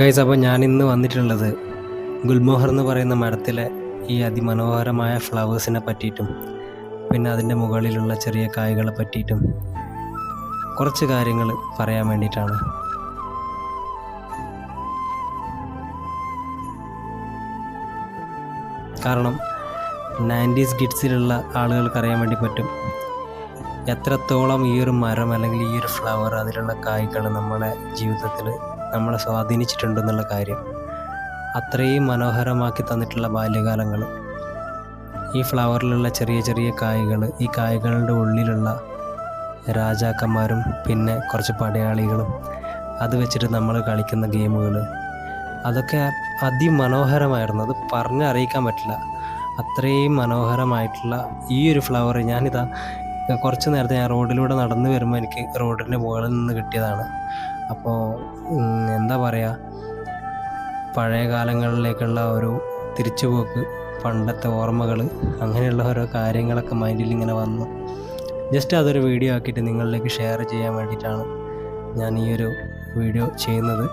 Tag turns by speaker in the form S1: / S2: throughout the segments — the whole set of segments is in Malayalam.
S1: ഗൈസ് അപ്പോൾ ഞാൻ ഇന്ന് വന്നിട്ടുള്ളത് ഗുൽമോഹർ എന്ന് പറയുന്ന മരത്തിലെ ഈ അതിമനോഹരമായ ഫ്ലവേഴ്സിനെ പറ്റിയിട്ടും പിന്നെ അതിന്റെ മുകളിലുള്ള ചെറിയ കായ്കളെ പറ്റിയിട്ടും കുറച്ച് കാര്യങ്ങൾ പറയാൻ വേണ്ടിയിട്ടാണ്. കാരണം നയന്റീസ് കിഡ്സിലുള്ള ആളുകൾക്ക് അറിയാൻ വേണ്ടി പറ്റും എത്രത്തോളം ഈ ഒരു മരം അല്ലെങ്കിൽ ഈ ഒരു ഫ്ലവർ അതിലുള്ള കായ്കൾ നമ്മളെ ജീവിതത്തിൽ നമ്മളെ സ്വാധീനിച്ചിട്ടുണ്ടെന്നുള്ള കാര്യം. അത്രയും മനോഹരമാക്കി തന്നിട്ടുള്ള ബാല്യകാലങ്ങൾ ഈ ഫ്ലവറിലുള്ള ചെറിയ ചെറിയ കായ്കൾ ഈ കായ്കളുടെ ഉള്ളിലുള്ള രാജാക്കന്മാരും പിന്നെ കുറച്ച് പടയാളികളും അത് വെച്ചിട്ട് നമ്മൾ കളിക്കുന്ന ഗെയിമുകൾ അതൊക്കെ അതിമനോഹരമായിരുന്നു. അത് പറഞ്ഞറിയിക്കാൻ പറ്റില്ല. അത്രയും മനോഹരമായിട്ടുള്ള ഈ ഒരു ഫ്ലവർ ഞാനിതാ കുറച്ച് നേരത്തെ ഞാൻ റോഡിലൂടെ നടന്നു വരുമ്പോൾ എനിക്ക് റോഡിന്റെ മുകളിൽ നിന്ന് കിട്ടിയതാണ്. അപ്പോൾ എന്താ പറയുക പഴയ കാലങ്ങളിലേക്കുള്ള ഒരു തിരിച്ചുപോക്ക് പണ്ടത്തെ ഓർമ്മകൾ അങ്ങനെയുള്ള ഓരോ കാര്യങ്ങളൊക്കെ മൈൻഡിൽ ഇങ്ങനെ വന്നു. ജസ്റ്റ് അതൊരു വീഡിയോ ആക്കിയിട്ട് നിങ്ങളിലേക്ക് ഷെയർ ചെയ്യാൻ വേണ്ടിയിട്ടാണ് ഞാൻ ഈ ഒരു വീഡിയോ ചെയ്യുന്നത്.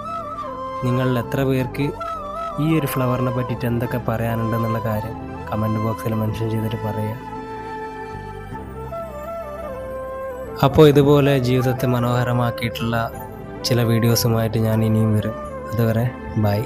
S1: നിങ്ങളിൽ എത്ര പേർക്ക് ഈ ഒരു ഫ്ലവറിനെ പറ്റിയിട്ട് എന്തൊക്കെ പറയാനുണ്ടെന്നുള്ള കാര്യം കമന്റ് ബോക്സിൽ മെൻഷൻ ചെയ്തിട്ട് പറയുക അപ്പോൾ ഇതുപോലെ ജീവിതത്തെ മനോഹരമാക്കിയിട്ടുള്ള ചില വീഡിയോസുമായിട്ട് ഞാൻ ഇനിയും വരും. അതുവരെ ബൈ.